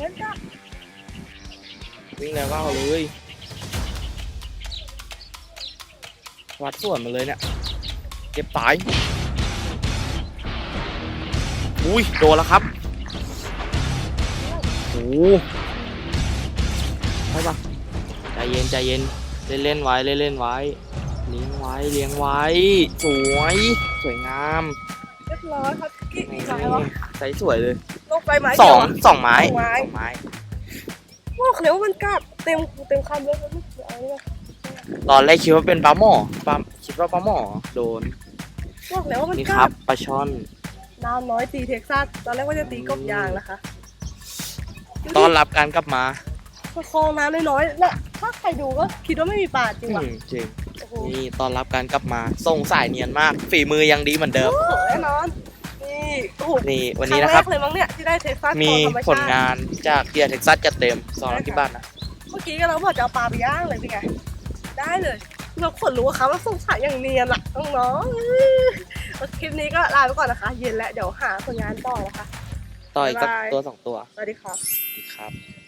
วิ่งแล้วก็เอาเลย วัดส่วนมาเลยเนี่ย เก็บสาย อุ้ย โดนแล้วครับโอ้โหไปปะใจเย็นใจเย็น เล่นเล่นๆไว้เล่นเล่นๆไว้ เลี้ยงไว้เลี้ยงไว้ สวย สวยงาม เรียบร้อยครับกี่นี่กี่ไม้วะใส่สวยเลย ลงไปไม้สเดีอยงวอะสองไม้สองไม้ สองไม้ บอกเลยว่ามันกัดเต็มเต็มคำเลยมันเอาเนี่ยตอนแรกคิดว่าเป็นปลาหม้อปลาคิดว่าปลาหม้อโดนบอกเลยว่ามันนี่คกัรัดบปลาช่อน น้ำน้อยตีเท็กซัสตอนแรกว่าจะตีกบยางนะคะต้อนรับการกลับมาคลองน้ำน้อยๆน่ะถ้าใครดูก็คิดว่าไม่มีปลาจริงว่ะอืมจริงโอ้โหนี่ต้อนรับการกลับมาส่งสายเนียนมาก ฝีมือยังดีเหมือนเดิม โอ้โหแน่นอนนี่ โอ้โหนี่วันนี้นะครับงแกเลยมั้งเนี่ยที่ได้เท็กซัสมีของธรรมชาติผลงานจากเดียเท็กซัสจัดเต็มสองร้อยกี่บาทนะ เมื่อกี้ก็เราบอกจะเอาปลาไปย่างเลยเป็นไง ได้เลยเราขนรู้ว่าเขาว่าสงสัยอย่างเนียนอะน้องๆอื้อคลิปนี้ก็ลาไปก่อนนะคะ เย็นแล้วเดี๋ยวหาผลงานต่อนะคะ ต่อยกับบ๊ายบาย ตัวสองตัวสวัสดีค่ะ ดีครับ